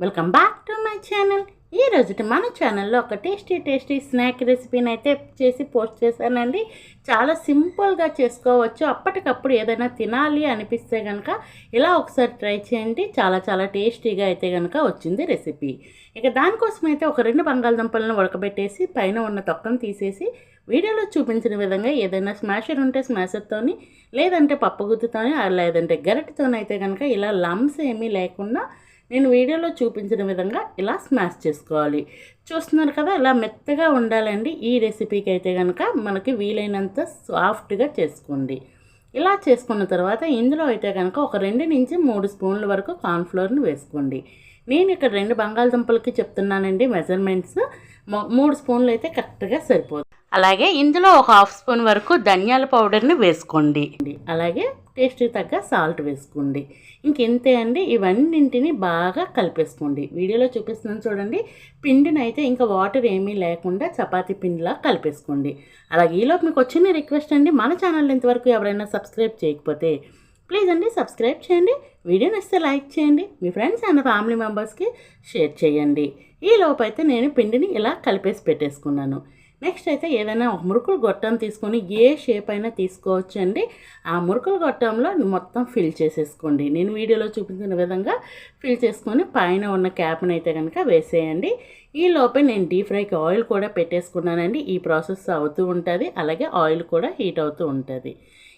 Welcome back to my channel ఈ రోజుటి మన ఛానల్లో ఒక టేస్టీ టేస్టీ స్నాక్ రెసిపీని అయితే చేసి పోస్ట్ చేశానండి. చాలా సింపుల్గా చేసుకోవచ్చు. అప్పటికప్పుడు ఏదైనా తినాలి అనిపిస్తే కనుక ఇలా ఒకసారి ట్రై చేయండి. చాలా చాలా టేస్టీగా అయితే కనుక వచ్చింది రెసిపీ ఇక దానికోసం అయితే ఒక రెండు బంగాళదుంపలను ఉడకబెట్టేసి పైన ఉన్న తొక్కను తీసేసి వీడియోలో చూపించిన విధంగా ఏదైనా స్మాషర్ ఉంటే స్మాషర్తోని లేదంటే పప్పుగుత్తుతోని లేదంటే గరిటతోనైతే కనుక ఇలా లమ్స్ ఏమీ లేకుండా నేను వీడియోలో చూపించిన విధంగా ఇలా స్మాష్ చేసుకోవాలి. చూస్తున్నారు కదా ఇలా మెత్తగా ఉండాలండి. ఈ రెసిపీకి అయితే కనుక మనకి వీలైనంత సాఫ్ట్గా చేసుకోండి. ఇలా చేసుకున్న తర్వాత ఇందులో అయితే కనుక ఒక రెండు నుంచి మూడు స్పూన్ల వరకు కార్న్ఫ్లోర్ని వేసుకోండి. నేను ఇక్కడ రెండు బంగాళదుంపలకి చెప్తున్నానండి మెజర్మెంట్స్ మూడు స్పూన్లు అయితే కరెక్ట్గా సరిపోతుంది అలాగే ఇందులో ఒక హాఫ్ స్పూన్ వరకు ధనియాల పౌడర్ని వేసుకోండి. అలాగే టేస్ట్కి తగ్గ సాల్ట్ వేసుకోండి. ఇంకెంతే అండి? ఇవన్నింటిని బాగా కలిపేసుకోండి. వీడియోలో చూపిస్తున్నాను చూడండి. పిండిని అయితే ఇంకా వాటర్ ఏమీ లేకుండా చపాతీ పిండిలా కలిపేసుకోండి. అలాగే ఈలోపు మీకు వచ్చిన రిక్వెస్ట్ అండి. మన ఛానల్ ఇంతవరకు ఎవరైనా సబ్స్క్రైబ్ చేయకపోతే ప్లీజ్ అండి సబ్స్క్రైబ్ చేయండి. వీడియో నచ్చితే లైక్ చేయండి. మీ ఫ్రెండ్స్ అండ్ ఫ్యామిలీ మెంబర్స్కి షేర్ చేయండి. ఈ లోపు అయితే నేను పిండిని ఇలా కలిపేసి పెట్టేసుకున్నాను. నెక్స్ట్ అయితే ఏదైనా ఒక మురుకులు గొట్టం తీసుకొని ఏ షేప్ అయినా తీసుకోవచ్చు అండి ఆ మురుకుల గొట్టంలో మొత్తం ఫిల్ చేసేసుకోండి. నేను వీడియోలో చూపించిన విధంగా ఫిల్ చేసుకొని పైన ఉన్న క్యాప్ని అయితే కనుక వేసేయండి. ఈ లోపే నేను డీప్ ఫ్రైకి ఆయిల్ కూడా పెట్టేసుకున్నానండి. ఈ ప్రాసెస్ అవుతూ ఉంటుంది. అలాగే ఆయిల్ కూడా హీట్ అవుతూ ఉంటుంది.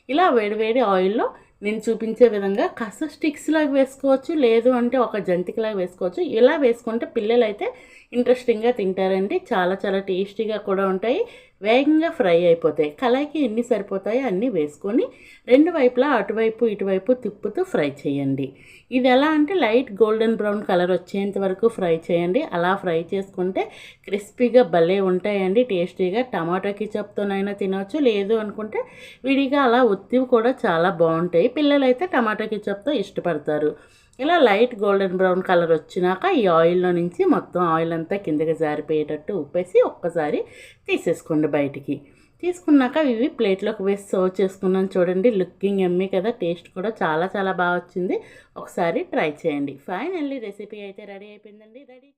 ఇలా వేడివేడి ఆయిల్లో నేను చూపించే విధంగా కాస్త స్టిక్స్ లాగా వేసుకోవచ్చు లేదు అంటే ఒక జంతికలాగా వేసుకోవచ్చు. ఇలా వేసుకుంటే పిల్లలు అయితే ఇంట్రెస్టింగ్గా తింటారండి. చాలా చాలా టేస్టీగా కూడా ఉంటాయి. వేగంగా ఫ్రై అయిపోతాయి. కళాయికి ఎన్ని సరిపోతాయో అన్నీ వేసుకొని రెండు వైపులా అటువైపు ఇటువైపు తిప్పుతూ ఫ్రై చేయండి. ఇది ఎలా అంటే లైట్ గోల్డెన్ బ్రౌన్ కలర్ వచ్చేంత వరకు ఫ్రై చేయండి. అలా ఫ్రై చేసుకుంటే క్రిస్పీగా భలే ఉంటాయండి. టేస్టీగా టమాటో కిచప్తోనైనా తినవచ్చు లేదు అనుకుంటే విడిగా అలా ఉత్తివి కూడా చాలా బాగుంటాయి. పిల్లలైతే టమాటా కిచప్తో ఇష్టపడతారు. ఇలా లైట్ గోల్డెన్ బ్రౌన్ కలర్ వచ్చినాక ఈ ఆయిల్లో నుంచి మొత్తం ఆయిల్ అంతా కిందకి జారిపోయేటట్టు ఉప్పేసి ఒక్కసారి తీసేసుకోండి బయటికి. తీసుకున్నాక ఇవి ప్లేట్లోకి వేసి సర్వ్ చేసుకున్నాను చూడండి లుకింగ్ ఎమ్మి కదా టేస్ట్ కూడా చాలా చాలా బాగా వచ్చింది. ఒకసారి ట్రై చేయండి. ఫైనల్లీ రెసిపీ అయితే రెడీ అయిపోయిందండి. రెడీ